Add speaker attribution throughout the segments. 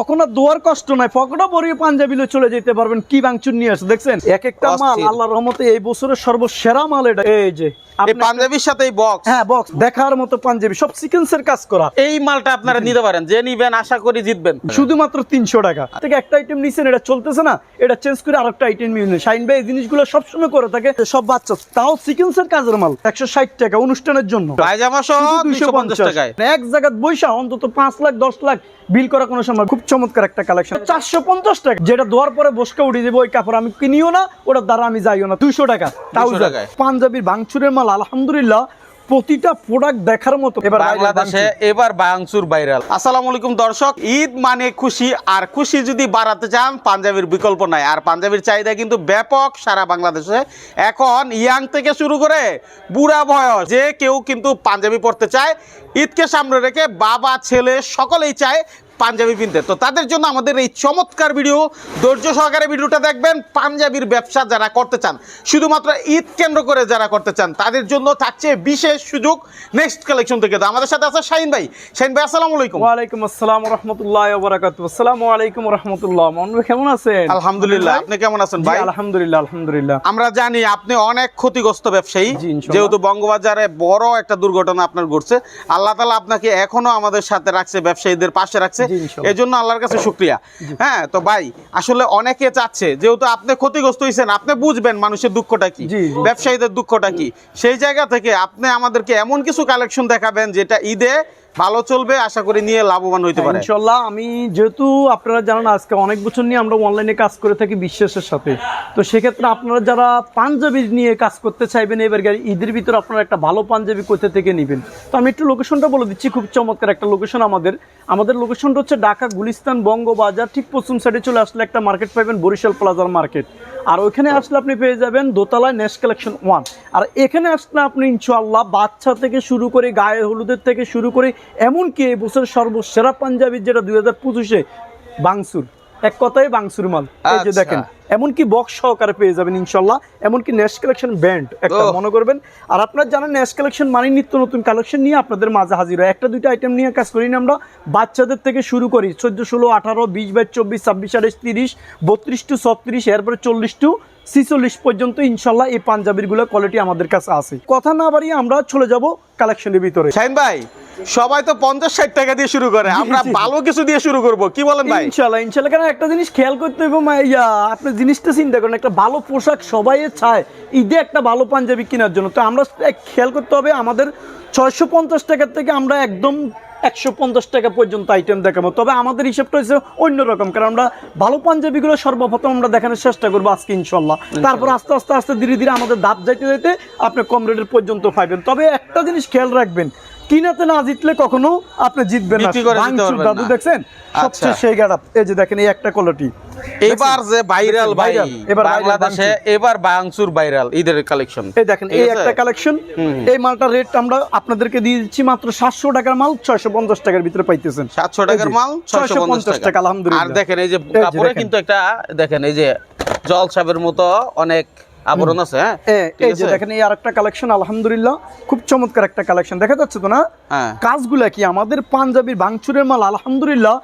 Speaker 1: এখন দোয়ার কষ্ট নাই পকেটও পরিয়ে পাঞ্জাবিলে চলে যেতে পারবেন কি বাংচুর নিয়ে আসে দেখছেন? এক একটা মাল। আল্লাহর রহমতে এই বছরের সর্বসেরা মাল এটা। এই যে
Speaker 2: পাঞ্জাবির সাথে বক্স
Speaker 1: হ্যাঁ বক্স দেখার মতো পাঞ্জাবি সব সিকোয়েন্সের কাজ করা।
Speaker 2: এই মালটা আপনারা নিতে পারেন যে নিবেন আশা করি জিতবেন।
Speaker 1: শুধুমাত্র তিনশো টাকা। থেকে একটা আইটেম নিছেন এটা চলতেছে না এটা চেঞ্জ করে আরেকটা আইটেম নিয়ে শাইন ভাই এই জিনিসগুলো সবসময় করে থাকে সব বাচ্চা। তাও সিকোয়েন্সের কাজের মাল একশো ষাট টাকা অনুষ্ঠানের জন্য।
Speaker 2: পায়জামা সহ
Speaker 1: 250
Speaker 2: টাকায়।
Speaker 1: এক জায়গায় বৈশা অন্তত পাঁচ লাখ দশ লাখ বিল করা কোনো সময় খুব চমৎকার একটা কালেকশন চারশো পঞ্চাশ টাকা। যেটা দোয়ার পরে বসকে উঠে দেবো ওই কাপড় আমি কিনিও না ওটার দ্বারা আমি যাইও না। দুইশো টাকা। তাও। পাঞ্জাবির ভাঙচুরের মাল আলহামদুলিল্লাহ প্রতিটা প্রোডাক্ট দেখার মতো এবার
Speaker 2: বাংলাদেশে এবার বাংসুর ভাইরাল আসসালামু আলাইকুম দর্শক ঈদ মানে খুশি আর খুশি যদি বাড়াতে চান পাঞ্জাবির বিকল্প নাই। আর পাঞ্জাবির চাহিদা কিন্তু ব্যাপক সারা বাংলাদেশে। এখন ইয়াং থেকে শুরু করে বুড়া বয়স যে কেউ কিন্তু পাঞ্জাবি পড়তে চায় ঈদকে সামনে রেখে বাবা ছেলে সকলেই চায় পাঞ্জাবি কিনতে তো তাদের জন্য আমাদের এই চমৎকার ভিডিও। ধৈর্য সহকারে ভিডিওটা দেখবেন। পাঞ্জাবির ব্যবসা যারা করতে চান শুধুমাত্র ঈদ কেন্দ্র করে যারা করতে চান তাদের জন্য থাকছে বিশেষ সুযোগ নেক্সট কালেকশন থেকে। তো আমাদের সাথে আছে শাহিন ভাই। শাহিন ভাই আসসালামু আলাইকুম।
Speaker 1: ওয়ালাইকুম আসসালাম রহমতুল্লাহ বারাকাতু আসসালামু আলাইকুম রহমতুল্লাহ মন কেমন আছেন?
Speaker 2: আলহামদুলিল্লাহ। আপনি কেমন আছেন ভাই?
Speaker 1: আলহামদুলিল্লাহ আলহামদুলিল্লাহ।
Speaker 2: আমরা জানি আপনি অনেক ক্ষতিগ্রস্ত ব্যবসায়ী। যেহেতু বঙ্গবাজারে বড় একটা দুর্ঘটনা আপনার ঘটছে আল্লাহ তালা আপনাকে এখনও আমাদের সাথে রাখছে ব্যবসায়ীদের পাশে রাখছে। এই জন্য আল্লাহর কাছে শুক্রিয়া। হ্যাঁ তো ভাই আসলে অনেকে চাচ্ছে যেহেতু আপনি ক্ষতিগ্রস্ত হয়েছেন আপনি বুঝবেন মানুষের দুঃখটা কি। ব্যবসায়ীদের দুঃখটা কি। সেই জায়গা থেকে আপনি আমাদেরকে এমন কিছু কালেকশন দেখাবেন যেটা ঈদে ভালো চলবে আশা করি নিয়ে লাভবান হইতে পারে।
Speaker 1: ইনশাল্লাহ আমি যেহেতু আপনারা জানেন আজকে অনেক বছর নিয়ে আমরা অনলাইনে কাজ করে থাকি বিশ্বাসের সাথে। তো সেক্ষেত্রে আপনারা যারা পাঞ্জাবি নিয়ে কাজ করতে চাইবেন এবার ঈদের ভিতরে আপনারা একটা ভালো পাঞ্জাবি কোথা থেকে নেবেন? তো আমি একটু লোকেশনটা বলে দিচ্ছি খুব চমৎকার একটা লোকেশন আমাদের। আমাদের লোকেশনটা হচ্ছে ঢাকা গুলিস্তান বঙ্গবাজার ঠিক পশ্চিম সাইডে চলে আসলে একটা মার্কেট পাবেন বরিশাল প্লাজার মার্কেট আর ওইখানে আসলে আপনি পেয়ে যাবেন দোতলায় নেক্সট কালেকশন ওয়ান আর এখানে আসলে আপনি ইনশাল্লাহ বাচ্চা থেকে শুরু করে গায়ে হলুদের থেকে শুরু করে এমনকি এই বছর সর্বসেরা পাঞ্জাবির যেটা দুই হাজার পঁচিশে বাংসুর। এক কথায় বাংসুর মাল। এই যে
Speaker 2: আচ্ছা।
Speaker 1: দেখেন এমনকি বক্স সহকারে পেয়ে যাবেন ইনশাল্লাহ। এমনকি নেক্সট কালেকশন ব্যান্ড একটা মনে করবেন। আর আপনার জানেন নেক্সট কালেকশন মানে নিত্য নতুন কালেকশন নিয়ে আপনাদের মাঝে হাজির হয় একটা দুইটা আইটেম নিয়ে কাজ করি না আমরা। বাচ্চাদের থেকে শুরু করি চোদ্দ ষোলো আঠারো বিশ বাইশ চব্বিশ ছাব্বিশ আঠাশ তিরিশ বত্রিশ টু ছত্রিশ এরপরে চল্লিশ টু ছিচল্লিশ পর্যন্ত ইনশাল্লাহ এই পাঞ্জাবিরগুলো কোয়ালিটি আমাদের কাছে আছে। কথা না বাড়িয়ে আমরা চলে যাব কালেকশনের ভিতরে।
Speaker 2: শাহিন ভাই সবাই তো পঞ্চাশ ষাট টাকা দিয়ে শুরু করে। আমরা ভালো কিছু দিয়ে শুরু করব। কি বলেন ভাই?
Speaker 1: ইনশাল্লাহ ইনশাল্লাহ। কারণ একটা জিনিস খেয়াল করতে হবে মা, ইয়া আপনি জিনিসটা চিন্তা করেন একটা ভালো পোশাক সবাই চায় ঈদে একটা ভালো পাঞ্জাবি কেনার জন্য। তো আমরা খেয়াল করতে হবে আমাদের ছয়শো পঞ্চাশ টাকার থেকে আমরা একদম একশো পঞ্চাশ টাকা পর্যন্ত আইটেম দেখাবো। তবে আমাদের হিসাবটা হচ্ছে অন্যরকম কারণ আমরা ভালো পাঞ্জাবিগুলো সর্বপ্রথম আমরা দেখানোর চেষ্টা করব আজকে ইনশাল্লাহ। তারপর আস্তে আস্তে আস্তে ধীরে ধীরে আমাদের ধাপ যাইতে যাইতে আপনি কম রেটের পর্যন্ত পাইবেন। তবে একটা জিনিস খেয়াল রাখবেন কিনাতে না জিতলে কখনো আপনি জিতবেন না। ভাঙচুর দাদু দেখছেন? সবচেয়ে
Speaker 2: আচ্ছা।
Speaker 1: সেই গাড়াপ এই যে দেখেন এই একটা কোয়ালিটি
Speaker 2: এবার যে ভাইরাল
Speaker 1: দেখছেন,
Speaker 2: ভাই
Speaker 1: viral, এবার
Speaker 2: বাংলাদেশে এবার বাংসুর ভাইরাল ঈদের কালেকশন
Speaker 1: এই দেখেন এই একটা কালেকশন এই মালটার রেট আমরা আপনাদেরকে দিয়ে দিচ্ছি মাত্র সাতশো টাকার মাল ছয়শো পঞ্চাশ টাকার ভিতরে পাইতেছেন।
Speaker 2: সাতশো টাকার মাল ছয়শো পঞ্চাশ
Speaker 1: 650 টাকা, আলহামদুলিল্লাহ।
Speaker 2: আর দেখেন এই যে কাপড়ে কিন্তু একটা দেখেন এই যে জল সাবের মতো অনেক আবরণ আছে হ্যাঁ?
Speaker 1: এই যে দেখেন এই আরেকটা কালেকশন আলহামদুলিল্লাহ খুব চমৎকার একটা কালেকশন দেখা যাচ্ছে তো না?
Speaker 2: হ্যাঁ।
Speaker 1: কাজগুলা কি আমাদের পাঞ্জাবির ভাঙচুরের মাল? আলহামদুলিল্লাহ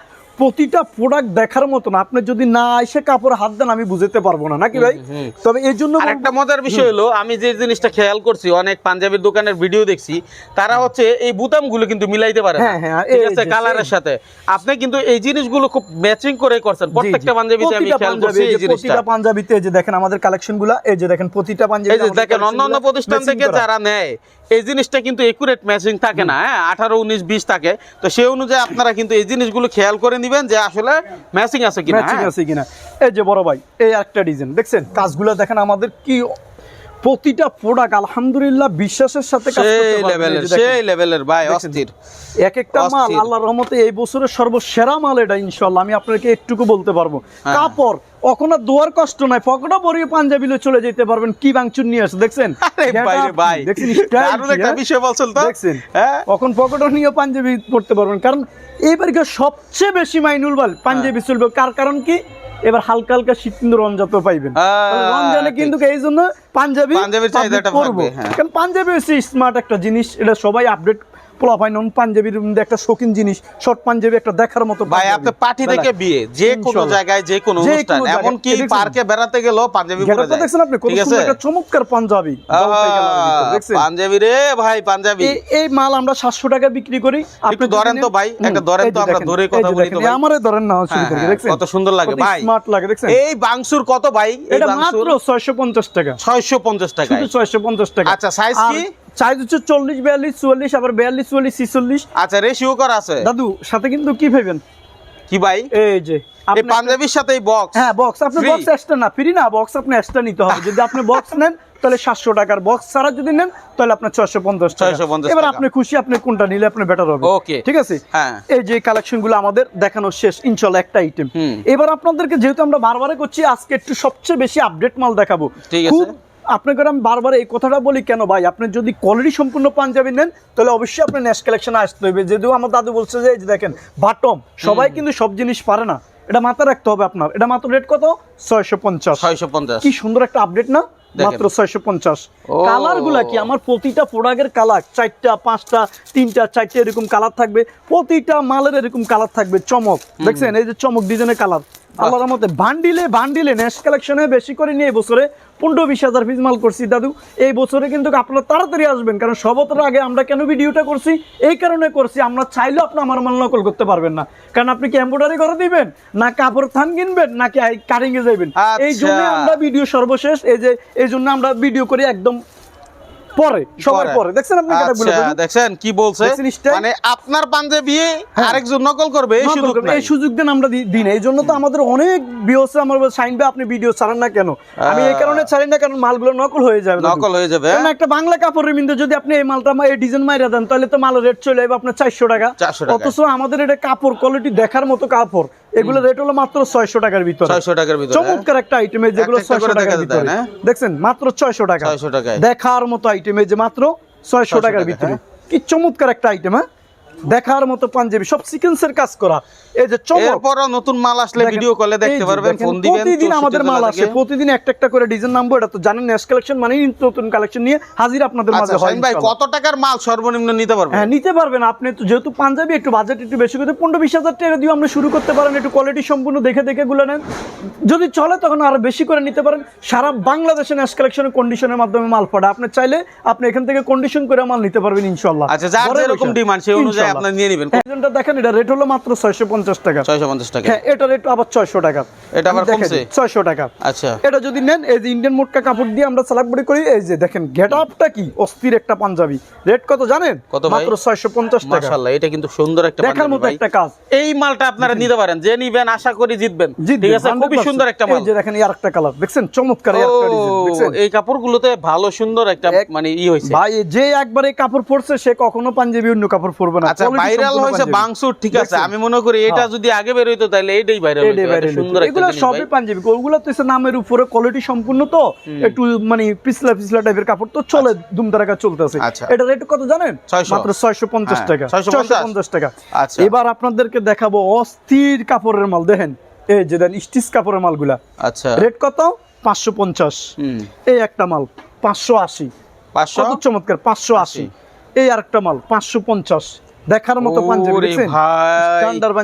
Speaker 1: প্রতিটা প্রোডাক্ট দেখার মতন। আপনি যদি না এসে কাপড় হাত দেন আমি বুঝতে পারব না। নাকি ভাই? তবে এই জন্য
Speaker 2: একটা মজার বিষয় হলো আমি যে জিনিসটা খেয়াল করছি অনেক পাঞ্জাবির দোকানের ভিডিও দেখছি তারা হচ্ছে এই বুতামগুলো কিন্তু মিলাইতে পারে।
Speaker 1: হ্যাঁ, হ্যাঁ,
Speaker 2: ঠিক আছে কালারের সাথে। আপনি কিন্তু এই জিনিসগুলো খুব ম্যাচিং করে করছেন। প্রত্যেকটা পাঞ্জাবিতে আমি খেয়াল করছি এই জিনিসটা।
Speaker 1: প্রতিটা পাঞ্জাবিতে যে দেখেন আমাদের কালেকশনগুলা এই যে দেখেন প্রতিটা পাঞ্জাবি
Speaker 2: এই যে দেখেন অন্য অন্য প্রতিষ্ঠান থেকে যারা নেয় এই জিনিসটা কিন্তু একুরেট ম্যাচিং থাকে না হ্যাঁ? আঠারো উনিশ বিশ থাকে। তো সেই অনুযায়ী আপনারা কিন্তু এই জিনিসগুলো খেয়াল করে নেবেন যে আসলে ম্যাচিং আছে কিনা
Speaker 1: ম্যাচিং
Speaker 2: হ্যাঁ?
Speaker 1: আছে কিনা। এই যে বড় ভাই এই একটা ডিজাইন দেখছেন? কাজগুলো দেখেন আমাদের কি প্রতিটা প্রোডাক্ট আলহামদুলিল্লাহ বিশ্বাসের সাথে
Speaker 2: সেই লেভেলের সেই লেভেলের ভাই অস্থির।
Speaker 1: এক একটা মাল। আল্লাহর রহমতে এই বছরের সর্বসেরা মাল এটা ইনশাল্লাহ আমি আপনাকে একটুকু বলতে পারব।
Speaker 2: হ্যাঁ।
Speaker 1: কাপড় আর দোয়ার কষ্ট নাই পকেটও পরিয়ে পাঞ্জাবিলে চলে যেতে পারবেন কি বাংচুর নিয়ে আসে দেখছেন? হ্যাঁ?
Speaker 2: হ্যাঁ।
Speaker 1: তখন পকেটও নিয়ে পাঞ্জাবি পড়তে পারবেন। কারণ এইবারকে সবচেয়ে বেশি মাইনুল বল পাঞ্জাবি চলবে। কার কারণ কি? এবার হালকা হালকা শীত কিন্তু রমজাতে পাইবেন রমজানে কিন্তু এই জন্য পাঞ্জাবি
Speaker 2: পাঞ্জাবির চাহিদাটা
Speaker 1: করব।
Speaker 2: হ্যাঁ।
Speaker 1: কারণ পাঞ্জাবি হচ্ছে স্মার্ট একটা জিনিস এটা সবাই আপডেট পোলাপাইন পাঞ্জাবির একটা শৌখিন জিনিস শর্ট পাঞ্জাবি একটা দেখার মতো
Speaker 2: ভাই আপনি পার্টি থেকে বিয়ে যে কোনো জায়গায় যে কোনো অনুষ্ঠান
Speaker 1: কোনো জায়গায়।
Speaker 2: এমনকি
Speaker 1: এ দেখছেন?
Speaker 2: পার্কে বেড়াতে গেলেও পাঞ্জাবি পরে যায়।
Speaker 1: দেখছেন আপনি? কত সুন্দর একটা চমৎকার পাঞ্জাবি। জলপাই কালারের ভিতর,
Speaker 2: আহ,
Speaker 1: দেখছেন?
Speaker 2: পাঞ্জাবি রে ভাই পাঞ্জাবি।
Speaker 1: এই- মাল আমরা টাকা বিক্রি করি।
Speaker 2: একটু ধরেন তো ভাই, একটা ধরেন তো, আমরা ধরে কথা বলি তো ভাই।
Speaker 1: আমারে ধরেন না শুরু
Speaker 2: হ্যাঁ,
Speaker 1: করি
Speaker 2: হ্যাঁ,
Speaker 1: দেখছেন?
Speaker 2: কত সুন্দর লাগে ভাই।
Speaker 1: স্মার্ট লাগে দেখছেন?
Speaker 2: এই বাংসুর কত ভাই?
Speaker 1: এটা মাত্র ছয়শো পঞ্চাশ টাকা।
Speaker 2: ছয়শো পঞ্চাশ টাকা
Speaker 1: শুধু ছয়শো পঞ্চাশ টাকা।
Speaker 2: আচ্ছা, size কি?
Speaker 1: সাইজ হচ্ছে চল্লিশ বিয়াল্লিশ চুয়াল্লিশ আবার বিয়াল্লিশ চুয়াল্লিশ ছিচল্লিশ।
Speaker 2: আচ্ছা রেশিও করা আছে।
Speaker 1: দাদু সাথে কিন্তু কি ভাবেন
Speaker 2: কি ভাই?
Speaker 1: এই যে
Speaker 2: এই পাঞ্জাবির সাথে বক্স
Speaker 1: হ্যাঁ বক্স আপনি বক্স এক্সট্রা না ফ্রি না বক্স আপনি এক্সট্রা নিতে হবে। যদি আপনি বক্স নেন তাহলে সাতশো টাকার বক্স ছাড়া যদি নেন তাহলে আপনার ছয়শো পঞ্চাশ টাকা।
Speaker 2: 650
Speaker 1: এবার আপনি খুশি আপনি কোনটা নিলে আপনি বেটার হবে. ঠিক আছে?
Speaker 2: হ্যাঁ।
Speaker 1: এই যে কালেকশনগুলো আমাদের দেখানো শেষ ইনশাল্লাহ একটা আইটেম এবার আপনাদেরকে যেহেতু আমরা বারবারে করছি আজকে একটু সবচেয়ে বেশি আপডেট মাল দেখাবো।
Speaker 2: ঠিক আছে।
Speaker 1: আপনাকে আমি বারবার এই কথাটা বলি কেন ভাই? আপনি যদি কোয়ালিটি সম্পূর্ণ পাঞ্জাবি নেন তাহলে অবশ্যই আপনার ন্যাশ কালেকশন আসতে হবে। যদিও আমার দাদু বলছে যে দেখেন বাটম সবাই কিন্তু সব জিনিস পারে না। এটা মাথায় রাখতে হবে আপনার। এটা মাত্র রেট কত? ছয়শো পঞ্চাশ।
Speaker 2: ছয়শো পঞ্চাশ।
Speaker 1: কি সুন্দর একটা আপডেট না? মাত্র ছয়শো পঞ্চাশ। কালারগুলা কি? আমার প্রতিটা প্রোডাক্টের কালার চারটা পাঁচটা তিনটা চারটে এরকম কালার থাকবে। প্রতিটা মালের এরকম কালার থাকবে চমক। দেখছেন? এই যে চমক ডিজাইনের কালার আল্লাহর মতে বান্ডিলে বান্ডিলে নেক্সট কালেকশনে বেশি করে নিয়ে বছরে পনেরো বিশ হাজার পিস মাল করছি দাদু। এই বছরে কিন্তু আপনারা তাড়াতাড়ি আসবেন কারণ সবতের আগে আমরা কেন ভিডিওটা করছি? এই কারণে করছি আমরা চাইলেও আপনি আমার মাল নকল করতে পারবেন না। কারণ আপনি কি এম্ব্রয়ডারি করে দিবেন না কাপড় থান কিনবেন নাকি কাটিং এ যাবেন এই জন্য
Speaker 2: আচ্ছা।
Speaker 1: আমরা ভিডিও সর্বশেষ এই যে এই জন্য আমরা ভিডিও করি একদম পরে সবার পরে। দেখছেন আপনি কাটাগুলো
Speaker 2: আচ্ছা, দেখছেন কি বলছে? মানে আপনার পাঞ্জাবি আরেকজন নকল করবে এই সুযোগ
Speaker 1: এই সুযোগ দেন আমরা দিন। এই জন্য তো আমাদের অনেক আমার সাইন ভাই আপনি ভিডিও ছাড়েন না কেন? আমি এই কারণে ছাড়ি না কারণ মালগুলো নকল হয়ে যাবে।
Speaker 2: নকল হয়ে যাবে
Speaker 1: কারণ একটা বাংলা কাপড়ের বিন্দু যদি আপনি এই মালটা এই ডিজাইন মাইরা দেন তাহলে তো মালের রেট চলে যাবে আপনার চারশো
Speaker 2: 400 টাকা।
Speaker 1: অথচ আমাদের এটা কাপড় কোয়ালিটি দেখার মতো কাপড়। এগুলো রেট হলো মাত্র ছয়শো টাকার ভিতরে।
Speaker 2: ছয়শো টাকার ভিতরে।
Speaker 1: চমৎকার একটা আইটেম যেগুলো
Speaker 2: একটা একটা
Speaker 1: ছয়শো
Speaker 2: করে
Speaker 1: টাকার ভিতরে? দেখছেন? মাত্র ছয়শো টাকা।
Speaker 2: 600 টাকা
Speaker 1: দেখার মতো আইটেম যে মাত্র ছয়শো
Speaker 2: 600
Speaker 1: টাকার ভিতরে।
Speaker 2: হ্যাঁ।
Speaker 1: কি চমৎকার একটা আইটেম হ্যাঁ? দেখার মতো পাঞ্জাবি সব সিকোয়েন্সের কাজ করা। এই যে চমক।
Speaker 2: নতুন মাল আসলে ভিডিও কলে দেখতে পারবেন ফোন দিবেন
Speaker 1: প্রতিদিন আমাদের মাল আসে প্রতিদিন একটা একটা করে ডিজাইন নামবো এটা তো জানেন নেক্সট কালেকশন মানে নতুন কালেকশন নিয়ে হাজির আপনাদের
Speaker 2: আচ্ছা
Speaker 1: মাঝে হয়
Speaker 2: ভাই কত টাকার মাল সর্বনিম্ন নিতে পারবেন?
Speaker 1: হ্যাঁ নিতে পারবেন আপনি তো যেহেতু পাঞ্জাবি একটু বাজেট একটু বেশি করতে পনেরো বিশ হাজার টাকা দিয়ে আমরা শুরু করতে পারেন একটু কোয়ালিটি সম্পূর্ণ দেখে দেখে গুলো নেন। যদি চলে তখন আরও বেশি করে নিতে পারেন। সারা বাংলাদেশে ন্যাশ কালেকশনের কন্ডিশনের মাধ্যমে মাল পড়ে আপনি চাইলে আপনি এখান থেকে কন্ডিশন করে মাল নিতে পারবেন ইনশাল্লাহ
Speaker 2: আচ্ছা, যার যেরকম demand সেই অনুযায়ী
Speaker 1: ইনশাল্লাহ।
Speaker 2: আপনারা নিয়ে নিবেন।
Speaker 1: হ্যাঁ, দেখেন এটা রেট হলো মাত্র ছয়শো পঞ্চাশ টাকা।
Speaker 2: ছয়শো পঞ্চাশ টাকা।
Speaker 1: হ্যাঁ এটা রেট আবার ছয়শো টাকা।
Speaker 2: এটা আবার কমছে?
Speaker 1: ছয়শো টাকা।
Speaker 2: আচ্ছা।
Speaker 1: এটা যদি নেন এই যে ইন্ডিয়ান মোটকা কাপড় দিয়ে আমরা করি এই যে দেখেন গেট আপটা কি? অস্থির একটা পাঞ্জাবি। রেট কত জানেন? মাত্র ছয়শো পঞ্চাশ টাকা।
Speaker 2: মাশাআল্লাহ এটা কিন্তু সুন্দর একটা
Speaker 1: দেখার মতো একটা কাজ।
Speaker 2: এই মালটা আপনারা নিতে পারেন যে নিবেন আশা করি জিতবেন। ঠিক আছে খুবই সুন্দর একটা মাল।
Speaker 1: এই যে দেখেন এই আরেকটা কালার দেখছেন? চমৎকার এই ডিজাইন দেখছেন?
Speaker 2: এই কাপড়গুলোতে ভালো সুন্দর একটা মানে ই হয়েছে।
Speaker 1: ভাই যে একবার এই কাপড় পরছে সে কখনো পাঞ্জাবি অন্য কাপড় পরবে না।
Speaker 2: আচ্ছা ভাইরাল হয়েছে বাংসুর ঠিক আছে। আমি মনে করি এটা
Speaker 1: হ্যাঁ।
Speaker 2: যদি আগে বের হইতো তাহলে এইটাই ভাইরাল হইতো। সুন্দর
Speaker 1: এগুলো সবই পাঞ্জাবি। ওগুলো তো হচ্ছে নামের উপরে কোয়ালিটি সম্পূর্ণ তো একটু মানে পিছলা পিছলা টাইপের কাপড় তো চলে দুমদারাকা চলতেছে।
Speaker 2: আচ্ছা।
Speaker 1: এটা রেট কত জানেন? মাত্র ছয়শো পঞ্চাশ
Speaker 2: হ্যাঁ,
Speaker 1: টাকা।
Speaker 2: 650
Speaker 1: টাকা।
Speaker 2: আচ্ছা।
Speaker 1: এবার আপনাদেরকে দেখাবো অস্থির কাপড়ের মাল দেখেন। এই যে দেন স্টিচ কাপড়ের মালগুলা।
Speaker 2: আচ্ছা।
Speaker 1: রেট কত? পাঁচশো পঞ্চাশ।
Speaker 2: হুম।
Speaker 1: এই একটা মাল পাঁচশো আশি।
Speaker 2: পাঁচশো?
Speaker 1: কত চমৎকার পাঁচশো আশি। এই আরেকটা মাল পাঁচশো পঞ্চাশ। দেখার মতো পাঞ্জাবি। স্ট্যান্ডার্ড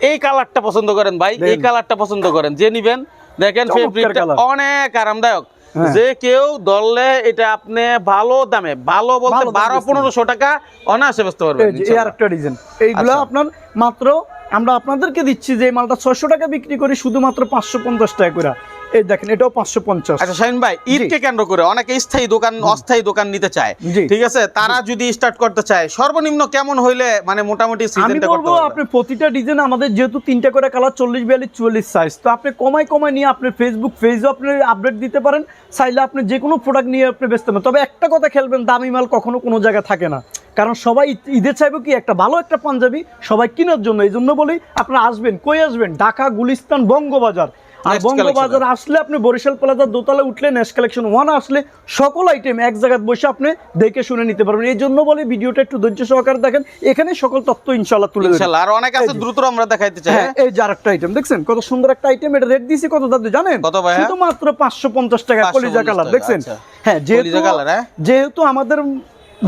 Speaker 2: এই কালারটা পছন্দ করেন ভাই এই কালারটা পছন্দ করেন। যে নিবেন দেখেন ফেব্রিকটা অনেক আরামদায়ক।
Speaker 1: হ্যাঁ।
Speaker 2: যে কেউ ধরলে এটা আপনি ভালো দামে ভালো বলতে বারো পনেরোশো টাকা অনায়াসে বেচতে পারবেন
Speaker 1: এই। আরেকটা ডিজাইন। এইগুলো
Speaker 2: আচ্ছা।
Speaker 1: আপনার মাত্র আমরা আপনাদেরকে দিচ্ছি যে মালটা ছয়শো টাকা বিক্রি করি শুধুমাত্র পাঁচশো পঞ্চাশ টাকা করে এই দেখেন এটাও পাঁচশো পঞ্চাশ।
Speaker 2: আচ্ছা শাহিন ভাই ঈদকে কেন্দ্র করে অনেকে স্থায়ী দোকান অস্থায়ী দোকান নিতে চায়। ঠিক আছে? তারা যদি স্টার্ট করতে চায় সর্বনিম্ন কেমন হইলে মানে মোটামুটি সিজনটা করতে
Speaker 1: বলব আপনি প্রতিটা ডিজাইন আমাদের যেহেতু তিনটা করে কালার চল্লিশ বিয়াল্লিশ চুয়াল্লিশ সাইজ তো আপনি কমাই কমাই নিয়ে আপনি ফেসবুক পেজও আপনি আপডেট দিতে পারেন চাইলে আপনি যে কোনো প্রোডাক্ট নিয়ে আপনি বেচতে পারেন তবে একটা কথা খেলবেন দামি মাল কখনো কোনো জায়গায় থাকে না। কারণ সবাই ঈদে চাইবে কি একটা ভালো একটা পাঞ্জাবি সবাই কেনার জন্য। এই জন্য বলি আপনারা আসবেন কই আসবেন? ঢাকা গুলিস্তান বঙ্গবাজার। আর বঙ্গবাজার আসলে আপনি বরিশাল প্লাজার দোতলা উঠলে নেক্স কালেকশন ওয়ান আসলে সকল আইটেম এক জায়গায় বসে আপনি দেখে শুনে নিতে পারবেন। এই জন্য বলি ভিডিওটা একটু ধৈর্য সহকারে দেখেন। এখানে সকল তথ্য ইনশাল্লাহ তুলে
Speaker 2: আর অনেক আছে দ্রুত আমরা দেখাইতে চাই
Speaker 1: হ্যাঁ এই যে আরেকটা আইটেম দেখছেন? কত সুন্দর একটা আইটেম এটা রেট দিয়েছি কত দাদু জানেন?
Speaker 2: কত ভাই, হ্যাঁ?
Speaker 1: শুধুমাত্র পাঁচশো পঞ্চাশ টাকা কলিজা কালার দেখছেন?
Speaker 2: আচ্ছা।
Speaker 1: হ্যাঁ যেহেতু
Speaker 2: হ্যাঁ?
Speaker 1: যেহেতু আমাদের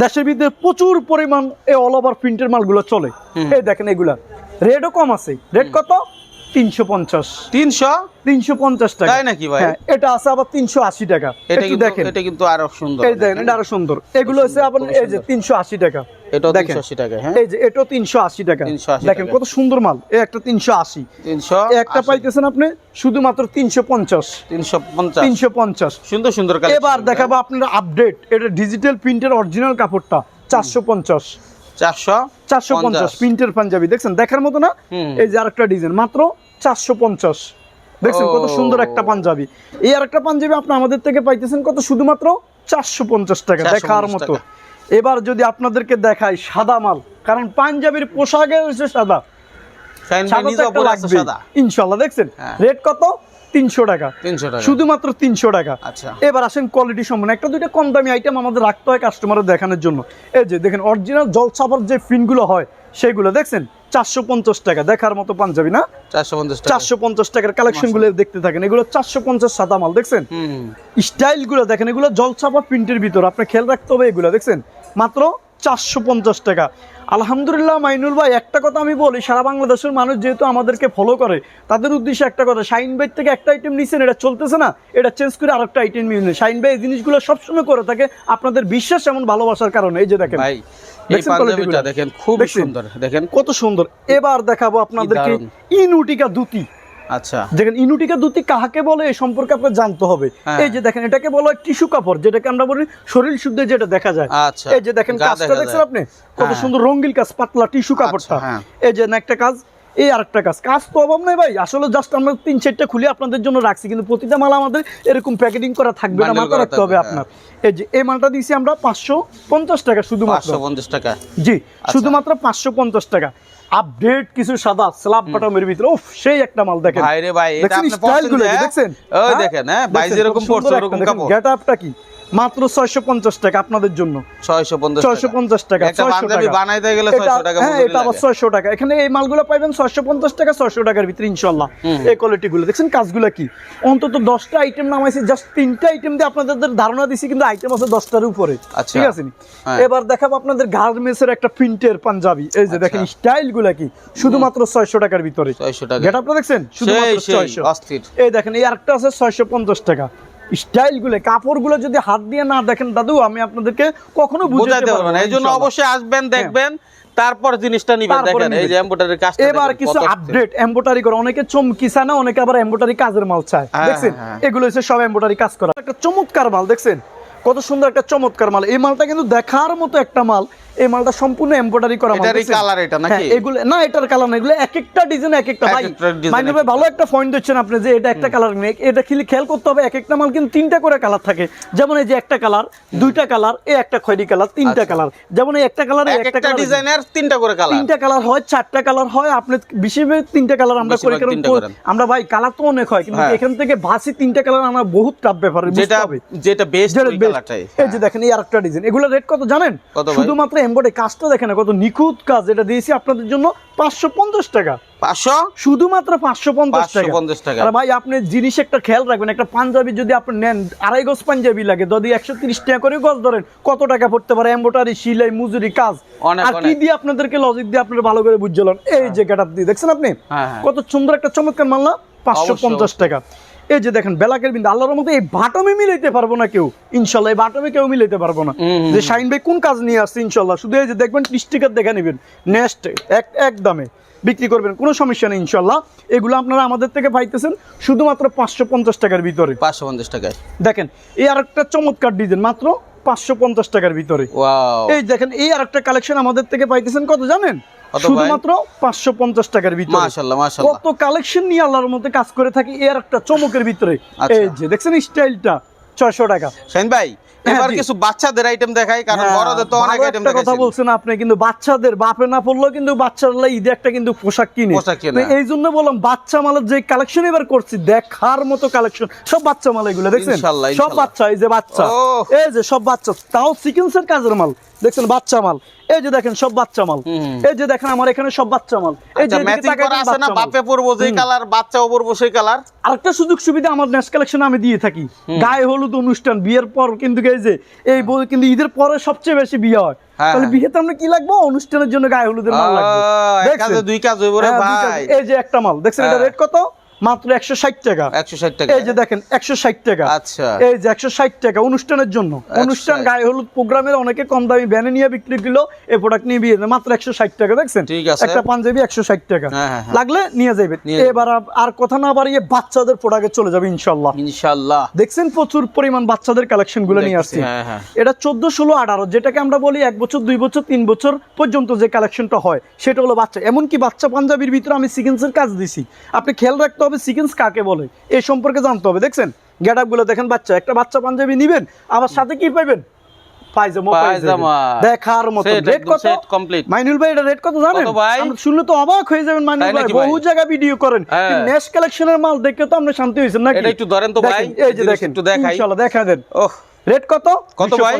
Speaker 1: দেশের ভিতরে প্রচুর পরিমাণ এই অল ওভার প্রিন্টের মালগুলো চলে। এই দেখেন এগুলা। রেটও কম আছে। রেট কত? তিনশো পঞ্চাশ।
Speaker 2: তিনশো?
Speaker 1: তিনশো পঞ্চাশ টাকা।
Speaker 2: তাই নাকি ভাই?
Speaker 1: হ্যাঁ, এটা আছে আবার তিনশো আশি টাকা।
Speaker 2: এটা
Speaker 1: দেখেন।
Speaker 2: এটা কিন্তু আরও সুন্দর
Speaker 1: এই দেখেন এটা আরও সুন্দর। এগুলো হচ্ছে আবার এই যে তিনশো আশি টাকা।
Speaker 2: এটাও
Speaker 1: দেখেন।
Speaker 2: 380 টাকা হ্যাঁ?
Speaker 1: এই যে এটাও তিনশো আশি টাকা। দেখেন কত সুন্দর মাল। এই একটা তিনশো আশি।
Speaker 2: তিনশো
Speaker 1: একটা পাইতেছেন আপনি শুধুমাত্র তিনশো পঞ্চাশ।
Speaker 2: তিনশো পঞ্চাশ।
Speaker 1: তিনশো পঞ্চাশ।
Speaker 2: সুন্দর সুন্দর
Speaker 1: এবার দেখাবো আপনার আপডেট। এটা ডিজিটাল প্রিন্টের অরিজিনাল কাপড়টা চারশো পঞ্চাশ?
Speaker 2: চারশো
Speaker 1: চারশো পঞ্চাশ প্রিন্টের পাঞ্জাবি। দেখছেন দেখার মতো না? এই যে আরেকটা ডিজাইন। মাত্র চারশো পঞ্চাশ। দেখছেন কত সুন্দর একটা পাঞ্জাবি। এই আরেকটা পাঞ্জাবি আপনি আমাদের থেকে পাইতেছেন কত? শুধুমাত্র চারশো পঞ্চাশ টাকা দেখার মতো। এবার যদি আপনাদেরকে দেখাই সাদা মাল কারণ পাঞ্জাবির পোশাকে হচ্ছে সাদা। একটা ইনশাল্লাহ দেখছেন?
Speaker 2: হ্যাঁ।
Speaker 1: রেট কত? তিনশো টাকা। শুধুমাত্র তিনশো টাকা।
Speaker 2: আচ্ছা।
Speaker 1: এবার আসেন কোয়ালিটি সম্পন্ন একটা দুইটা কম দামি আইটেম আমাদের রাখতে হয় কাস্টমারের দেখানোর জন্য। এই যে দেখেন অরিজিনাল জলছাপার যে ফিনগুলো হয় সেগুলো দেখছেন? চারশো পঞ্চাশ টাকা দেখার মতো পাঞ্জাবি না?
Speaker 2: চারশো পঞ্চাশ
Speaker 1: চারশো পঞ্চাশ টাকার কালেকশনগুলো দেখতে থাকেন। এগুলো চারশো পঞ্চাশ সাদা মাল দেখছেন? স্টাইলগুলো দেখেন এগুলো জলছাপা প্রিন্টের ভিতর আপনি খেয়াল রাখতে হবে এগুলো দেখছেন? মাত্র চারশো পঞ্চাশ টাকা। আলহামদুলিল্লাহ মাইনুল ভাই একটা কথা আমি বলি সারা বাংলাদেশের মানুষ যেহেতু আমাদেরকে ফলো করে তাদের উদ্দেশ্যে একটা কথা শাইন ভাই থেকে একটা আইটেম নিচ্ছেন এটা চলতেছে না এটা চেঞ্জ করে আরেকটা আইটেম নিয়ে নেন শাইন ভাই এই জিনিসগুলো সবসময় করে থাকে আপনাদের বিশ্বাস এমন ভালোবাসার কারণে এই যে দেখেন।
Speaker 2: ভাই? দেখেন খুব সুন্দর দেখেন
Speaker 1: কত সুন্দর। এবার দেখাবো আপনাদেরকে। ইনুটিকা দুতি
Speaker 2: আচ্ছা।
Speaker 1: দেখেন ইনুটিকা দুতি কাহাকে বলে এই সম্পর্কে আপনার জানতে হবে।
Speaker 2: হ্যাঁ।
Speaker 1: এই যে দেখেন এটাকে বলা হয় টিস্যু কাপড় যেটাকে আমরা বলি শরীর শুদ্ধে যেটা দেখা যায়।
Speaker 2: আচ্ছা।
Speaker 1: এই যে দেখেন কাজটা দেখছেন আপনি? কত
Speaker 2: হ্যাঁ।
Speaker 1: সুন্দর রঙ্গিল কাজ পাতলা টিস্যু কাপড়টা।
Speaker 2: হ্যাঁ।
Speaker 1: এই যে না একটা কাজ। এই আরেকটা কাজ। কাজ তো অভাব নাই ভাই। আসলে জাস্ট আমরা তিন চারটা খুলে আপনাদের জন্য রাখছি। কিন্তু প্রতিটা মাল আমাদের এরকম প্যাকেটিং করা থাকবে না মাথা রাখতে হবে আপনার। এই যে এই মালটা দিয়েছি আমরা পাঁচশো পঞ্চাশ টাকা শুধুমাত্র।
Speaker 2: পঞ্চাশ টাকা।
Speaker 1: জি
Speaker 2: আচ্ছা।
Speaker 1: শুধুমাত্র পাঁচশো পঞ্চাশ টাকা। আপডেট কিছু সাদা স্ল্যাব বাটমের ভিতরে। উফ সেই একটা মাল দেখেন।
Speaker 2: ভাই রে ভাই এটা আপনি
Speaker 1: স্টাইল পড়ছেনগুলো
Speaker 2: ওই দেখেন হ্যাঁ? ভাই যেরকম পড়ছে ওরকম কাপড়।
Speaker 1: গেট আপটা কি? মাত্র ছয়শো পঞ্চাশ টাকা আপনাদের জন্য।
Speaker 2: ছয়শো পঞ্চাশ
Speaker 1: টাকা।
Speaker 2: একটা
Speaker 1: 600
Speaker 2: পাঞ্জাবি
Speaker 1: টাকা।
Speaker 2: বানাইতে গেলে
Speaker 1: এটা-
Speaker 2: ছয়শো টাকা
Speaker 1: হ্যাঁ এটা আবার ছয়শো টাকা। এখানে এই মালগুলো পাইবেন ছয়শো পঞ্চাশ টাকা ছয়শো টাকার ভিতরে ইনশাল্লাহ এই কোয়ালিটি গুলো দেখছেন কাজগুলো কি? অন্তত দশটা আইটেম নামাইছি জাস্ট তিনটা আইটেম দিয়ে আপনাদের ধারণা দিছি কিন্তু আইটেম আছে দশটার উপরে।
Speaker 2: আচ্ছা।
Speaker 1: ঠিক আছে
Speaker 2: হ্যাঁ।
Speaker 1: এবার দেখাবো আপনাদের গার্মেন্টস এর একটা প্রিন্টের পাঞ্জাবি। এই যে
Speaker 2: আচ্ছা।
Speaker 1: দেখেন স্টাইলগুলা কি? শুধুমাত্র ছয়শো টাকার ভিতরে।
Speaker 2: ছয়শো টাকা।
Speaker 1: আপটা দেখছেন? শুধুমাত্র ছয়শো। এই দেখেন এই আরেকটা আছে ছয়শো পঞ্চাশ টাকা। স্টাইলগুলো কাপড়গুলো যদি হাত দিয়ে না দেখেন দাদু আমি আপনাদেরকে কখনো বুঝাতে পারব না।
Speaker 2: এই জন্য অবশ্যই আসবেন দেখবেন তারপর জিনিসটা নিবেন। দেখেন এই যে এমব্রয়ডারি কাজটা
Speaker 1: এবার কিছু আপডেট এমব্রয়ডারি করে। অনেকে চমকি চায় না অনেকে আবার এমব্রয়ডারি কাজের মাল চায়।
Speaker 2: হ্যাঁ,
Speaker 1: দেখছেন?
Speaker 2: হ্যাঁ।
Speaker 1: এগুলো হচ্ছে সব এমব্রয়ডারি কাজ করা। একটা চমৎকার মাল দেখছেন? কত সুন্দর একটা চমৎকার মাল। এই মালটা কিন্তু দেখার মতো একটা মাল। এই মালটা সম্পূর্ণ এমব্রয়ডারি করা মাল
Speaker 2: এটারই
Speaker 1: দেখছেন?
Speaker 2: colour এটা নাকি?
Speaker 1: হ্যাঁ, এগুলো না এটার কালার না এগুলো এক একটা ডিজাইন এক একটা ভাই মাইনে
Speaker 2: এক
Speaker 1: ভাই ভালো একটা পয়েন্ট দিচ্ছেন আপনি যে এটা একটা কালার নেই এটা খেলে খেয়াল করতে হবে এক একটা মাল কিন্তু তিনটা করে কালার থাকে যেমন এই যে একটা কালার দুইটা কালার এই একটা খয়েরি কালার তিনটা
Speaker 2: আচ্ছা।
Speaker 1: কালার যেমন এই একটা কালার
Speaker 2: এক একটা ডিজাইনের তিনটা করে কালার
Speaker 1: তিনটা কালার হয় চারটা কালার হয় আপনি বেশিরভাগ তিনটা কালার আমরা করি কারণ। আমরা ভাই কালার তো অনেক হয় কিন্তু
Speaker 2: হ্যাঁ।
Speaker 1: এখান থেকে ভাসি তিনটা কালার আনা বহুত টাফ ব্যাপার
Speaker 2: যেটা যেটা বেস্ট ওই কালারটাই
Speaker 1: এই যে দেখেন এই আরেকটা ডিজাইন এগুলো রেট কত জানেন
Speaker 2: কত ভাই?
Speaker 1: শুধুমাত্র এমবডে কাজটা দেখেন না কত নিখুঁত কাজ। এটা দিয়েছি আপনাদের জন্য পাঁচশো পঞ্চাশ টাকা।
Speaker 2: পাঁচশো?
Speaker 1: শুধুমাত্র পাঁচশো পঞ্চাশ টাকা।
Speaker 2: 550 টাকা।
Speaker 1: ভাই আপনি জিনিস একটা খেয়াল রাখবেন একটা পাঞ্জাবি যদি আপনি নেন আড়াই গজ পাঞ্জাবি লাগে। যদি একশো তিরিশ টাকা করে গজ ধরেন কত টাকা পড়তে পারে? এম্বোটারি সিলাই মজুরি কাজ। আর কি দিয়ে আপনাদেরকে লজিক দিয়ে আপনারা ভালো করে বুঝলেন এই যে গেট দিয়ে দেখছেন আপনি?
Speaker 2: হ্যাঁ, হ্যাঁ।
Speaker 1: কত সুন্দর একটা চমৎকার মাল না? পাঁচশো পঞ্চাশ টাকা। এই যে দেখেন বেলাকের বিন্দু আল্লাহর মতো এই বাটমে মিলাইতে পারব না কেউ। ইনশাল্লাহ এই বাটমে কেউ মিলাইতে পারব না। যে শাইন ভাই কোন কাজ নিয়ে আসছে ইনশাল্লাহ? শুধু এই যে দেখবেন স্টিকার দেখে নেবেন। নেক্সট এক এক দামে বিক্রি করবেন কোনো সমস্যা নেই ইনশাল্লাহ। এগুলো আপনারা আমাদের থেকে পাইতেছেন শুধুমাত্র পাঁচশো পঞ্চাশ টাকার ভিতরে।
Speaker 2: পাঁচশো পঞ্চাশ টাকায়।
Speaker 1: দেখেন এই আর একটা চমৎকার ডিজাইন মাত্র পাঁচশো পঞ্চাশ টাকার ভিতরে। এই দেখেন এই আর একটা কালেকশন আমাদের থেকে পাইতেছেন কত জানেন? শুধুমাত্র পাঁচশো পঞ্চাশ টাকার ভিতরে। কত কালেকশন নিয়ে আল্লাহর মধ্যে কাজ করে থাকি এর একটা চমকের ভিতরে।
Speaker 2: আচ্ছা।
Speaker 1: এই যে দেখছেন স্টাইলটা ছয়শো টাকা।
Speaker 2: শাহিন ভাই
Speaker 1: হ্যাঁ,
Speaker 2: এবার কিছু বাচ্চাদের আইটেম দেখাই কারণ
Speaker 1: হ্যাঁ,
Speaker 2: বড়দের তো অনেক আইটেম
Speaker 1: একটা কথা বলছেন আপনি কিন্তু বাচ্চাদের বাপে না পড়লেও কিন্তু বাচ্চারা ঈদে একটা কিন্তু পোশাক কিনে।
Speaker 2: পোশাক কিনে।
Speaker 1: এই জন্য বললাম বাচ্চা মালের যে কালেকশন এবার করছি দেখার মতো কালেকশন সব বাচ্চা মাল এগুলো দেখছেন? সব বাচ্চা এই যে বাচ্চা। এই যে সব বাচ্চা তাও সিকেন্সের কাজের মাল। দেখছেন বাচ্চা মাল। এই যে দেখেন সব বাচ্চা মাল। এই যে দেখেন আমার এখানে সব বাচ্চা মাল। এই যে
Speaker 2: আচ্ছা ম্যাচিং করা আছে না? বাপে পরবো যেই কালার বাচ্চাও পরবো সেই কালার?
Speaker 1: আরেকটা সুযোগ সুবিধা আমার নেক্সট কালেকশন আমি দিয়ে থাকি। গায়ে হলুদ অনুষ্ঠান বিয়ের পর কিন্তু এই যে এই বই- কিন্তু ঈদের পরে সবচেয়ে বেশি বিয়ে হয়।
Speaker 2: হ্যাঁ,
Speaker 1: তাহলে
Speaker 2: হ্যাঁ।
Speaker 1: বিয়েতে আমরা কি লাগবো? অনুষ্ঠানের জন্য গায়ে হলুদের মাল লাগবে।
Speaker 2: দুই কাজ হইব রে
Speaker 1: হ্যাঁ,
Speaker 2: ভাই।
Speaker 1: এই যে একটা মাল। দেখছেন এটা
Speaker 2: হ্যাঁ।
Speaker 1: রেট কত? মাত্র একশো ষাট টাকা।
Speaker 2: একশো ষাট টাকা।
Speaker 1: এই যে দেখেন একশো ষাট টাকা।
Speaker 2: আচ্ছা।
Speaker 1: এই যে একশো ষাট টাকা অনুষ্ঠানের জন্য। অনুষ্ঠান গায়ে হলুদ প্রোগ্রামের অনেকে কম দামি ব্যানে নিয়ে বিক্রি করল এই প্রোডাক্ট নিয়ে বিয়ে মাত্র একশো ষাট টাকা দেখছেন?
Speaker 2: ঠিক আছে।
Speaker 1: একটা পাঞ্জাবি একশো ষাট টাকা।
Speaker 2: হ্যাঁ, হ্যাঁ, হ্যাঁ।
Speaker 1: লাগলে নিয়ে যাবেন
Speaker 2: নিয়ে
Speaker 1: এবার আর- কথা না বাড়িয়ে বাচ্চাদের প্রোডাক্টে চলে যাবে ইনশাল্লাহ
Speaker 2: ইনশাআল্লাহ।
Speaker 1: দেখছেন প্রচুর পরিমাণ বাচ্চাদের কালেকশনগুলো নিয়ে আসছি। এটা চোদ্দ ষোলো আঠারো যেটাকে আমরা বলি এক বছর দুই বছর তিন বছর পর্যন্ত যে কালেকশনটা হয় সেটা হলো বাচ্চা। এমনকি বাচ্চা পাঞ্জাবির ভিতরে আমি সিকেন্সের কাজ দিছি। আপনি খেয়াল রাখতে হবে সিকেন্স কাকে বলে? এই সম্পর্কে জানতে হবে দেখছেন? গেট আপগুলো দেখেন বাচ্চা একটা বাচ্চা পাঞ্জাবি নিবেন আমার সাথে কি পাইবেন? পায়জামা পেয়ে যাবেন।
Speaker 2: পায়জামা।
Speaker 1: দেখার মতো। রেট কত?
Speaker 2: set
Speaker 1: মাইনুল ভাই এটা রেট কত জানেন?
Speaker 2: কত ভাই?
Speaker 1: আমরা শুনলে তো অবাক হয়ে যাবেন মাইনুল ভাই। বহু জায়গা ভিডিও করেন। নেশ কালেকশনের মাল দেখে তো আপনি শান্তি হয়েছেন নাকি?
Speaker 2: একটু ধরেন তো ভাই,
Speaker 1: দেখেন, এই যে দেখেন।
Speaker 2: একটু দেখাই।
Speaker 1: ইনশাআল্লাহ দেখা দেন।
Speaker 2: ওহ।
Speaker 1: রেট কত?
Speaker 2: কত ভাই?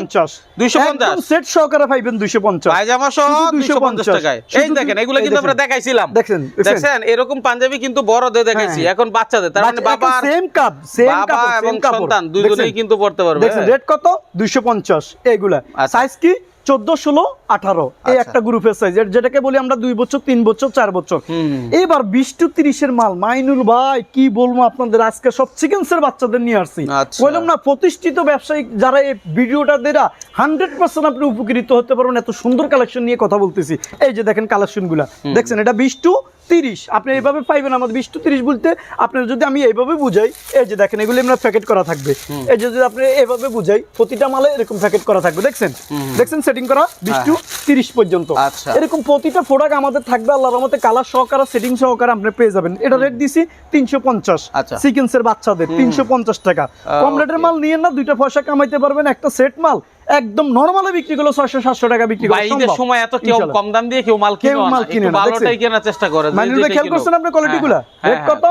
Speaker 2: 250
Speaker 1: সেট সহকারে পাইবেন 250
Speaker 2: পায়জামা সহ 250 টাকায়। এই দেখেন এগুলো কিন্তু আমরা দেখাইছিলাম।
Speaker 1: দেখেন। দেখছেন?
Speaker 2: এরকম পাঞ্জাবি কিন্তু বড়দের দেখাইছি
Speaker 1: হ্যাঁ।
Speaker 2: এখন বাচ্চাদের। তার মানে বাবা
Speaker 1: সেম কাপ সেম কাপ
Speaker 2: এবং সন্তান দুইজনেই কিন্তু পড়তে পারবে।
Speaker 1: দেখেন রেট কত? 250 এইগুলা।
Speaker 2: আচ্ছা।
Speaker 1: সাইজ কি? চোদ্দ ষোলো আঠারো। এই
Speaker 2: আচ্ছা।
Speaker 1: একটা গ্রুপের সাইজ যেটাকে বলি আমরা দুই বছর তিন বছর চার বছর। এবার বিশ টু তিরিশের মাল। মাইনুল ভাই কি বলব আপনাদের? আজকে সব চিকেন্সের বাচ্চাদের নিয়ে আসছি।
Speaker 2: আচ্ছা।
Speaker 1: বললাম না প্রতিষ্ঠিত ব্যবসায়ী যারা এই ভিডিওটা দেরা হান্ড্রেড পার্সেন্ট আপনি উপকৃত হতে পারবেন। এত সুন্দর কালেকশন নিয়ে কথা বলতেছি। এই যে দেখেন কালেকশনগুলা। দেখছেন এটা বিশ টু তিরিশ। আপনি এইভাবে পাইবেন আমাদের বিশ টু তিরিশ বলতে আপনার যদি আমি এইভাবে বুঝাই এই যে দেখেন এগুলো আমরা প্যাকেট করা থাকবে। এই যে যদি আপনি এইভাবে বুঝাই প্রতিটা মালে এরকম প্যাকেট করা থাকবে দেখছেন? দেখছেন সেটিং করা? বিশ টু তিরিশ পর্যন্ত।
Speaker 2: আচ্ছা।
Speaker 1: এরকম প্রতিটা প্রোডাক্ট আমাদের থাকবে আল্লাহর রহমতে কালার সহকারে সেটিং সহকারে আপনি পেয়ে যাবেন। এটা রেট দিছি তিনশো পঞ্চাশ।
Speaker 2: আচ্ছা।
Speaker 1: সিকেন্সের বাচ্চাদের তিনশো পঞ্চাশ টাকা। কম রেটের মাল নিয়ে না দুইটা পয়সা কামাইতে পারবেন একটা সেট মাল একদম নর্মালে বিক্রি করল ছয়শো সাতশো টাকা বিক্রি করা
Speaker 2: সময় এত কেউ কম দাম দিয়ে কেউ মাল
Speaker 1: কেউ
Speaker 2: কিনে
Speaker 1: মাল কিনে না,
Speaker 2: ভালোটাই কেনার চেষ্টা করে যেটা
Speaker 1: খেয়াল করছেন আপনি কোয়ালিটি গুলা?
Speaker 2: হ্যাঁ,
Speaker 1: রেট
Speaker 2: হ্যাঁ,
Speaker 1: কত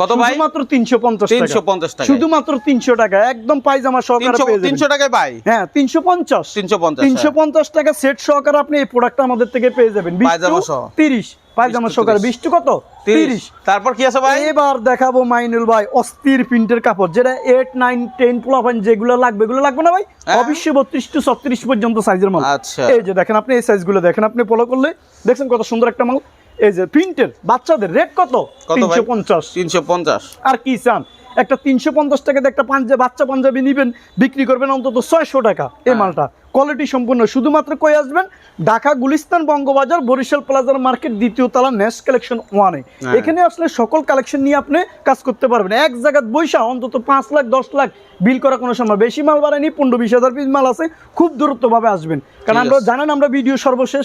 Speaker 2: কত ভাই?
Speaker 1: তিনশো পঞ্চাশ
Speaker 2: 350 টাকায়।
Speaker 1: শুধুমাত্র তিনশো টাকা একদম পায়জামা সহকারে পেয়ে যাবেন।
Speaker 2: তিনশো টাকায় ভাই
Speaker 1: হ্যাঁ তিনশো পঞ্চাশ।
Speaker 2: 350,
Speaker 1: টাকা সেট সহকারে আপনি এই প্রোডাক্টটা আমাদের থেকে পেয়ে যাবেন। বিশ
Speaker 2: পায়জামা
Speaker 1: টু
Speaker 2: সহ।
Speaker 1: তিরিশ। পায়জামা
Speaker 2: 20 টু
Speaker 1: সহকারে
Speaker 2: 30
Speaker 1: বিশ কত?
Speaker 2: তিরিশ।
Speaker 1: তিরিশ।
Speaker 2: তারপর কি আছে ভাই?
Speaker 1: এবার দেখাবো মাইনুল ভাই অস্থির প্রিন্টের কাপড় যেটা এইট নাইন টেন পোলাপান যেগুলো লাগবে এগুলো লাগবে না ভাই?
Speaker 2: হ্যাঁ।
Speaker 1: অবশ্যই বত্রিশ টু ছত্রিশ পর্যন্ত সাইজের মাল।
Speaker 2: আচ্ছা।
Speaker 1: এই যে দেখেন আপনি এই সাইজগুলো দেখেন আপনি ফলো করলে দেখছেন কত সুন্দর একটা মাল? এই যে প্রিন্টের বাচ্চাদের রেট কত? তিনশো পঞ্চাশ।
Speaker 2: তিনশো পঞ্চাশ।
Speaker 1: আর কি চান? একটা তিনশো পঞ্চাশ টাকা একটা পাঞ্জাবি বাচ্চা পাঞ্জাবি নিবেন বিক্রি করবেন অন্তত ছয়শো টাকা এই
Speaker 2: হ্যাঁ।
Speaker 1: মালটা। কোয়ালিটি সম্পূর্ণ। শুধুমাত্র কই আসবেন? ঢাকা গুলিস্তান বঙ্গবাজার বরিশাল প্লাজার মার্কেট দ্বিতীয় তলা নেক্সট কালেকশন ওয়ানে।
Speaker 2: হ্যাঁ।
Speaker 1: এখানে আসলে সকল কালেকশন নিয়ে আপনি কাজ করতে পারবেন। এক জায়গায় বৈশা অন্তত পাঁচ লাখ দশ লাখ বিল করা কোনো সময় বেশি মাল বাড়ায়নি পনেরো বিশ হাজার পিস মাল আছে খুব দূরত্বভাবে আসবেন। কারণ আমরা জানেন আমরা ভিডিও সর্বশেষ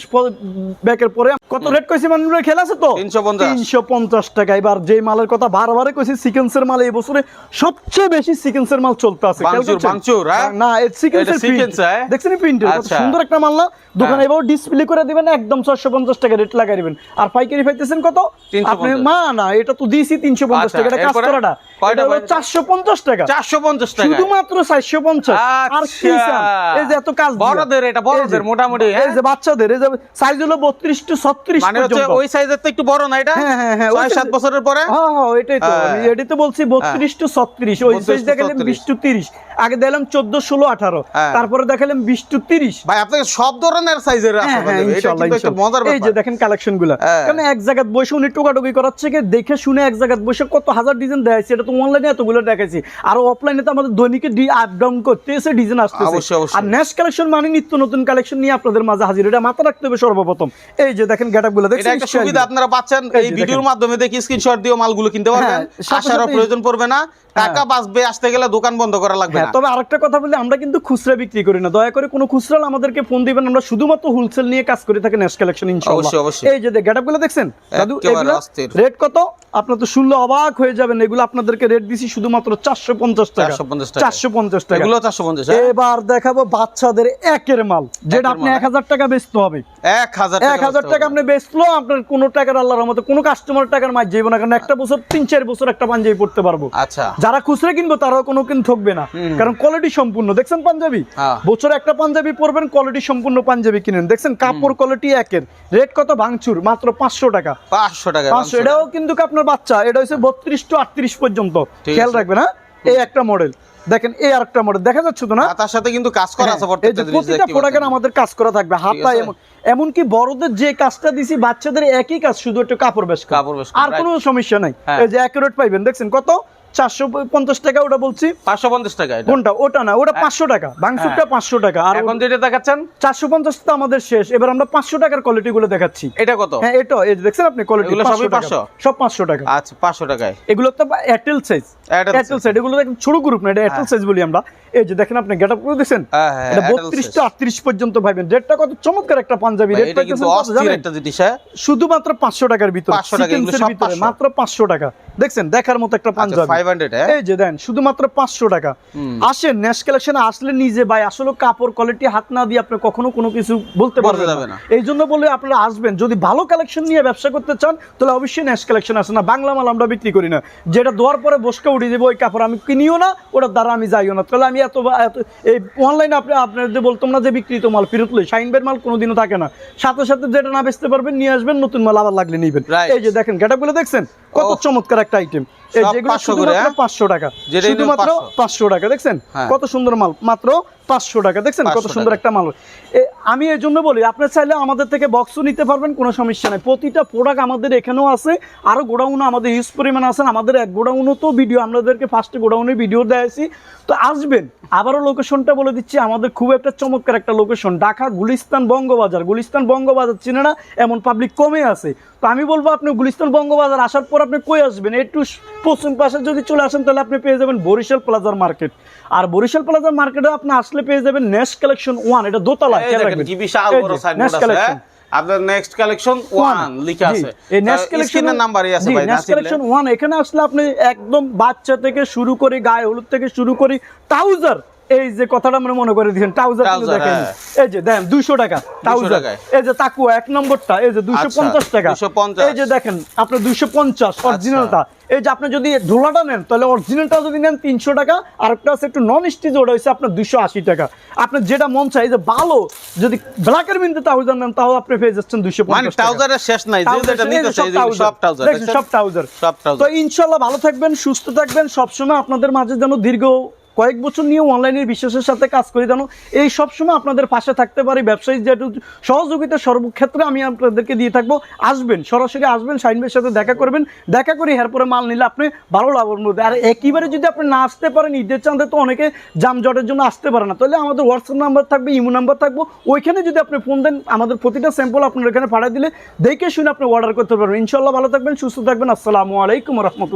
Speaker 1: ব্যাকের পরে কত রেট কইছি মানুষের খেলা আছে তো?
Speaker 2: 350
Speaker 1: তিনশো পঞ্চাশ টাকা। এবার যে মালের কথা বারবারে কইছি সিকেন্সের মাল এই বছরে সবচেয়ে বেশি সিকেন্সের মাল চলতে আছে।
Speaker 2: হ্যাঁ?
Speaker 1: না সিকেন্সের
Speaker 2: হ্যাঁ?
Speaker 1: দেখছেন
Speaker 2: আচ্ছা।
Speaker 1: সুন্দর একটা মাল দোকানে
Speaker 2: হ্যাঁ।
Speaker 1: এবার ডিসপ্লে করে দিবেন একদম ছয়শো পঞ্চাশ টাকা রেট লাগাই দিবেন। আর পাইকারি পাইতেছেন কত? আপনি মা না এটা তো দিছি তিনশো পঞ্চাশ
Speaker 2: আচ্ছা,
Speaker 1: টাকা এটা কাজ করাটা চারশো পঞ্চাশ টাকা।
Speaker 2: চারশো পঞ্চাশ টাকা
Speaker 1: শুধুমাত্র চারশো পঞ্চাশ। আর কি
Speaker 2: আচ্ছা।
Speaker 1: এই যে এত কাজ
Speaker 2: বড়দের এটা, বড়দের মোটামুটি, হ্যাঁ?
Speaker 1: এই যে বাচ্চাদের এই যে সাইজ হলো বত্রিশ টু ছত্রিশ
Speaker 2: মানে হচ্ছে ওই সাইজের তো একটু বড় না এটা?
Speaker 1: হ্যাঁ, হ্যাঁ, হ্যাঁ, ওই
Speaker 2: সাত বছরের পরে?
Speaker 1: হ্যাঁ হ্যাঁ এটাই তো।
Speaker 2: হ্যাঁ।
Speaker 1: আমি এটাই তো বলছি বত্রিশ টু ছত্রিশ। ওই সাইজ দেখালাম বিশ টু তিরিশ। আগে দিলাম চোদ্দ ষোলো আঠারো।
Speaker 2: হ্যাঁ।
Speaker 1: তারপরে দেখালাম বিশ টু তিরিশ।
Speaker 2: ভাই আপনাকে সব ধরনের সাইজের আছে
Speaker 1: হ্যাঁ, হ্যাঁ,
Speaker 2: আমাদের। এটা কিন্তু একটা
Speaker 1: ইনশাআল্লাহ।
Speaker 2: মজার
Speaker 1: এই যে দেখেন কালেকশন
Speaker 2: হ্যাঁ।
Speaker 1: কারণ এক জায়গায় বসে উনি টোকাটুকি করাচ্ছে কি? দেখে শুনে এক জায়গায় বসে কত হাজার ডিজাইন দেখাইছে এটা তো অনলাইনে এতগুলো দেখাইছি। আর অফলাইনে তো আমাদের দৈনিকে আপ ডাউন করতে এসে ডিজাইন আসতেছে।
Speaker 2: অবশ্যই, অবশ্যই।
Speaker 1: আর নেক্সট কালেকশন মানে নিত্য নতুন কালেকশন নিয়ে আপনাদের মাঝে হাজির। এটা মাথা রাখতে হবে সর্বপ্রথম। এই যে দেখেন
Speaker 2: এটা সুবিধা আপনারা পাচ্ছেন।
Speaker 1: এই
Speaker 2: ভিডিওর মাধ্যমে দেখি স্ক্রিনশট দিয়ে মালগুলো কিনতে পারবেন।
Speaker 1: সাথে-
Speaker 2: প্রয়োজন পড়বে না। টাকা বাঁচবে আসতে গেলে দোকান বন্ধ করা লাগবে
Speaker 1: হ্যাঁ তবে আরেকটা কথা বলি আমরা কিন্তু খুচরা বিক্রি করি না। দয়া করে কোনো খুচরা আমাদেরকে ফোন দিবেন আমরা শুধুমাত্র হোলসেল নিয়ে কাজ করে থাকি নেক্সট কালেকশন ইনশাআল্লাহ। এই যে গেটআপগুলো দেখছেন দাদু এগুলো রেট কত? আপনার তো শুনলে অবাক হয়ে যাবেন এগুলো আপনাদেরকে রেট দিছি শুধুমাত্র চারশো পঞ্চাশ টাকা। চারশো পঞ্চাশ টাকা।
Speaker 2: এগুলো চারশো পঞ্চাশ
Speaker 1: এবার দেখাবো বাচ্চাদের একের মাল যেটা আপনি এক হাজার টাকা বেচতে হবে।
Speaker 2: এক হাজার
Speaker 1: এক হাজার টাকা আপনি বেচলো আপনার কোনো টাকার আল্লাহর মতো কোনো কাস্টমার টাকার মাছ যাইব না কারণ একটা বছর তিন চার বছর একটা পাঞ্জাবি পড়তে পারব।
Speaker 2: আচ্ছা।
Speaker 1: যারা খুচরা কিনবো তারাও কোনো কিন ঠকবে না। কারণ কোয়ালিটি সম্পূর্ণ। দেখছেন পাঞ্জাবি?
Speaker 2: হ্যাঁ।
Speaker 1: বছরে একটা পাঞ্জাবি পরবেন কোয়ালিটি সম্পূর্ণ পাঞ্জাবি কিনেন। দেখছেন কাপড় কোয়ালিটি একের। রেট কত? ভাঙচুর মাত্র পাঁচশো টাকা।
Speaker 2: পাঁচশো টাকা
Speaker 1: পাঁচশো। এটাও কিন্তু আপনার বাচ্চা। এটা হচ্ছে বত্রিশ টু আটত্রিশ পর্যন্ত। খেয়াল
Speaker 2: আছে।
Speaker 1: রাখবেন হ্যাঁ? এই একটা মডেল দেখেন এই আরেকটা মডেল দেখা যাচ্ছে তো না?
Speaker 2: তার সাথে কিন্তু কাজ করা আছে
Speaker 1: হ্যাঁ,
Speaker 2: প্রত্যেকটা দেখতে
Speaker 1: প্রোডাক্টের
Speaker 2: পাচ্ছেন।
Speaker 1: আমাদের কাজ করা থাকবে। হাতা
Speaker 2: আছে।
Speaker 1: এমন এমনকি বড়দের যে কাজটা দিছি বাচ্চাদের একই কাজ শুধু একটু কাপড় বেশ
Speaker 2: কাপড় বেশ
Speaker 1: আর. কোনো সমস্যা নাই। এই যে অ্যাকুরেট পাইবেন দেখছেন কত? চারশো পঞ্চাশ টাকা ওটা বলছি।
Speaker 2: পাঁচশো পঞ্চাশ টাকা
Speaker 1: কোনটা? ওটা না ওটা পাঁচশো টাকা। বাংসুরটা পাঁচশো টাকা। আর
Speaker 2: এখন যেটা দেখাচ্ছেন?
Speaker 1: চারশো পঞ্চাশ তো আমাদের শেষ। এবার আমরা পাঁচশো টাকার কোয়ালিটি গুলো দেখাচ্ছি।
Speaker 2: এটা কত?
Speaker 1: হ্যাঁ এটা। এই দেখছেন আপনি কোয়ালিটি
Speaker 2: গুলো সবই 500?
Speaker 1: সব পাঁচশো টাকা।
Speaker 2: আচ্ছা পাঁচশো টাকায়।
Speaker 1: এগুলো তো এয়ারটেল সাইজ এয়ারটেল সাইজ এগুলো ছোট গ্রুপ না এটা এয়ারটেল সাইজ বলি আমরা। এই যে দেখেন আপনি গেট আপ করে দিয়েছেন
Speaker 2: হ্যাঁ, হ্যাঁ,
Speaker 1: এটা বত্রিশ। টু আটত্রিশ পর্যন্ত ভাইবেন। রেটটা কত? চমৎকার একটা পাঞ্জাবি
Speaker 2: ভাই,
Speaker 1: রেট
Speaker 2: এটা কিন্তু অস্থির একটা জিনিস হ্যাঁ।
Speaker 1: শুধুমাত্র পাঁচশো টাকার ভিতরে
Speaker 2: 500 টাকা, এগুলো সব
Speaker 1: ভিতরে মাত্র পাঁচশো টাকা। দেখছেন দেখার মতো একটা
Speaker 2: আচ্ছা
Speaker 1: পাঞ্জাবি। এই যে দেন শুধুমাত্র পাঁচশো টাকা। আসেন ন্যাশ কালেকশনে আসলে নিজে ভাই আসলে কাপড় কোয়ালিটি হাত না দিয়ে আপনি কখনো কোনো কিছু বলতে পারবেন না। এই জন্য বলে আপনারা আসবেন। যদি ভালো কালেকশন নিয়ে ব্যবসা করতে চান তাহলে অবশ্যই ন্যাশ কালেকশন আসে না। বাংলা মাল আমরা বিক্রি করি না। যেটা দেওয়ার পরে বসকে উঠিয়ে দেবো ওই কাপড় আমি কিনিও না ওটার দ্বারা আমি যাইও না। তাহলে আমি এত বা- এত এই অনলাইনে আপনি আপনার যে বলতাম না যে বিক্রিত মাল ফেরত লই শাইনবের মাল কোনোদিনও থাকে না। সাথে সাথে যেটা না বেচতে পারবেন নিয়ে আসবেন নতুন মাল আবার লাগলে নিবেন. এই যে দেখেন গেটাপগুলো দেখছেন? কত চমৎকার একটা আইটেম এই
Speaker 2: সব
Speaker 1: যেগুলো
Speaker 2: 500 করে, হ্যাঁ?
Speaker 1: পাঁচশো টাকা। শুধুমাত্র পাঁচশো। টাকা দেখছেন?
Speaker 2: হ্যাঁ।
Speaker 1: কত সুন্দর মাল মাত্র পাঁচশো টাকা দেখছেন? কত সুন্দর একটা মাল। আমি এই জন্য বলি আপনি চাইলে আমাদের থেকে বক্সও নিতে পারবেন কোনো সমস্যা নেই। প্রতিটা প্রোডাক্ট আমাদের এখানেও আছে আরও গোডাউনও আমাদের হিউজ পরিমাণ আছে আমাদের এক গোডাউনও তো ভিডিও আপনাদেরকে ফার্স্টে গোডাউনের ভিডিও দেখাইছি তো আসবেন আবারও লোকেশনটা বলে দিচ্ছি আমাদের খুব একটা চমৎকার একটা লোকেশন ঢাকা গুলিস্তান বঙ্গবাজার। গুলিস্তান বঙ্গবাজার চিনে না এমন পাবলিক কমে আছে। তো আমি বলব আপনি গুলিস্তান বঙ্গবাজার আসার পর আপনি কই আসবেন? একটু পশ্চিম পাশে যদি চলে আসেন তাহলে আপনি পেয়ে যাবেন বরিশাল প্লাজার মার্কেট। আর বরিশাল প্লাজার মার্কেটে আপনি আসলে পেয়ে যাবেন নেক্সট কালেকশন ওয়ান এটা দোতলা।
Speaker 2: হ্যাঁ? আপনার নেক্সট কালেকশন ওয়ান লিখে আছে।
Speaker 1: এই নেক্সট কালেকশন
Speaker 2: স্ক্রিনের নাম্বারই আছে ভাই
Speaker 1: নেক্সট কালেকশন ওয়ান এখানে আসলে আপনি একদম বাচ্চা থেকে শুরু করে গায়ে হলুদ থেকে শুরু করে ট্রাউজার এই যে কথাটা মনে মনে করে দিয়েছেন ট্রাউজার দেখেন।
Speaker 2: হ্যাঁ।
Speaker 1: এই যে দুইশো টাকা ট্রাউজার এই যে তাকুয়া এক নম্বরটা এই যে দুইশো পঞ্চাশ
Speaker 2: আচ্ছা,
Speaker 1: টাকা এই যে দেখেন আপনার দুইশো পঞ্চাশ
Speaker 2: আচ্ছা।
Speaker 1: অরিজিনালটা এই যে আপনি যদি ঢোলাটা নেন তাহলে অরিজিনালটা যদি নেন তিনশো টাকা আর একটা আছে একটু নন স্টিচ ওটা হচ্ছে আপনার দুইশো আশি টাকা। আপনার যেটা মন চাই যে ভালো যদি ব্ল্যাকের বিন্দু ট্রাউজার নেন তাও আপনি পেয়ে যাচ্ছেন
Speaker 2: মানে
Speaker 1: পঞ্চাশ
Speaker 2: ট্রাউজারের শেষ নাই সব ট্রাউজার
Speaker 1: তো ইনশাল্লাহ ভালো থাকবেন সুস্থ থাকবেন সবসময় আপনাদের মাঝে যেন দীর্ঘ কয়েক বছর নিয়ে অনলাইনের বিশ্বাসের সাথে কাজ করি যেন এই সবসময় আপনাদের পাশে থাকতে পারি ব্যবসায়ী যেহেতু সহযোগিতা সর্বক্ষেত্রে আমি আপনাদেরকে দিয়ে থাকব। আসবেন, সরাসরি আসবেন শাইনবের সাথে দেখা করবেন। দেখা করে এরপরে মাল নিলে আপনি ভালো লাভের মধ্যে আর একেবারে যদি আপনি না আসতে পারেন, ঈদের চাঁদে তো অনেকে জামজটের জন্য আসতে পারে না। তাহলে আমাদের হোয়াটসঅ্যাপ নাম্বার থাকবে, ইমো নাম্বার থাকব। ওইখানে যদি আপনি ফোন দেন, আমাদের প্রতিটা স্যাম্পল আপনার এখানে পাঠিয়ে দিলে দেখে শুনে আপনি অর্ডার করতে পারবেন। ইনশাল্লাহ ভালো থাকবেন, সুস্থ থাকবেন। আসসালামু আলাইকুম রহমতুল্লাহ।